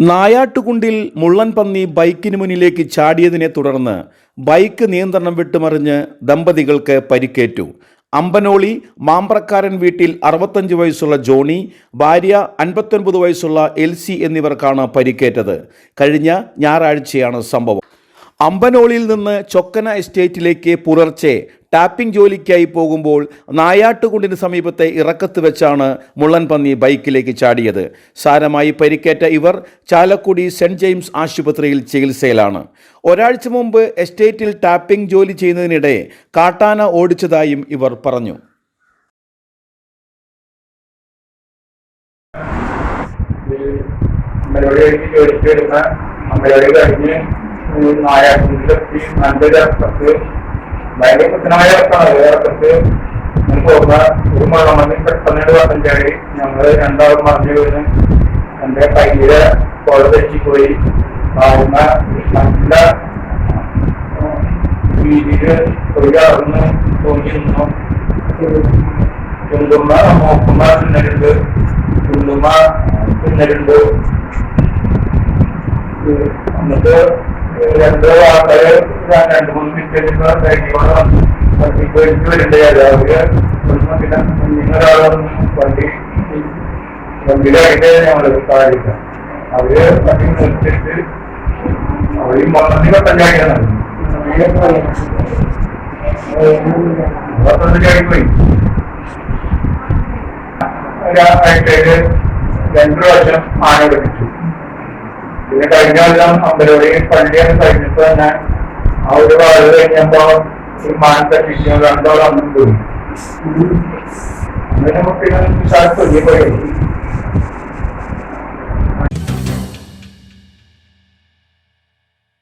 നായാട്ടുകുണ്ടിൽ മുള്ളൻ പന്നി ബൈക്കിന് മുന്നിലേക്ക് ചാടിയതിനെ തുടർന്ന് ബൈക്ക് നിയന്ത്രണം വിട്ടുമറിഞ്ഞ് ദമ്പതികൾക്ക് പരിക്കേറ്റു. അമ്പനോളി മാമ്പ്രക്കാരൻ വീട്ടിൽ അറുപത്തഞ്ച് വയസ്സുള്ള ജോണി ഭാര്യ അൻപത്തൊൻപത് വയസ്സുള്ള എൽസി എന്നിവർക്കാണ് പരിക്കേറ്റത്. കഴിഞ്ഞ ഞായറാഴ്ചയാണ് സംഭവം. അമ്പനോളിയിൽ നിന്ന് ചൊക്കന എസ്റ്റേറ്റിലേക്ക് പുലർച്ചെ ടാപ്പിംഗ് ജോലിക്കായി പോകുമ്പോൾ നായാട്ടുകുണ്ടിന് സമീപത്തെ ഇറക്കത്ത് വെച്ചാണ് മുള്ളൻ പന്നി ബൈക്കിലേക്ക് ചാടിയത്. സാരമായി പരിക്കേറ്റ ഇവർ ചാലക്കുടി സെന്റ് ജെയിംസ് ആശുപത്രിയിൽ ചികിത്സയിലാണ്. ഒരാഴ്ച മുമ്പ് എസ്റ്റേറ്റിൽ ടാപ്പിംഗ് ജോലി ചെയ്യുന്നതിനിടെ കാട്ടാന ഓടിച്ചതായും ഇവർ പറഞ്ഞു. അമ്പലവടി കഴിഞ്ഞ് നായാട്ടിലെത്തി നല്ലൊരു ഇറക്കത്ത് ഭയങ്കര കൃത്യമായ ഇറക്കാണ് ഇറക്കത്ത് ഞാൻ പോകുന്ന ഒരു മഴമണി പെട്ടെന്ന് വട്ടം ചാടി ഞങ്ങൾ രണ്ടാളും മറിഞ്ഞു വീണ് എന്റെ കയ്യിൽ പുഴ തെറ്റിപ്പോയി ആവുന്ന നല്ല ഒരു അറന്ന് തോന്നിയിരുന്നു ചുണ്ടുമ്മ മൂക്കുമ്മ തിന്നലുണ്ട് ചുണ്ടുമ്മ തിന്നലുണ്ട് എന്നിട്ട് രണ്ട് ആൾക്കാര് രണ്ട് മൂന്ന് മിനിറ്റ് സൈക്കിളോട് വണ്ടിക്ക് വരണ്ടേ ഇവിടുന്ന് പിന്നെ നിങ്ങളൊരാളെ വണ്ടി വണ്ടിയിലായിട്ട് ഞങ്ങൾ കാണില്ല അവർ വണ്ടി നിർത്തിട്ട് അവർ മൊത്തത്തിൽ പത്തഞ്ചാക്കി പോയി രണ്ടു പ്രാവശ്യം ആന പിന്നെ കഴിഞ്ഞ കൊല്ലം അമ്പലോടി പള്ളിയാണ് കഴിഞ്ഞപ്പോ തന്നെ ആ ഒരു വാഴ കഴിഞ്ഞപ്പോ ഈ മാൻ തട്ടിച്ചു രണ്ടോളം അന്നും പോയി അങ്ങനെ പിന്നെ വിശാൽ പൊയ്യെ പോയി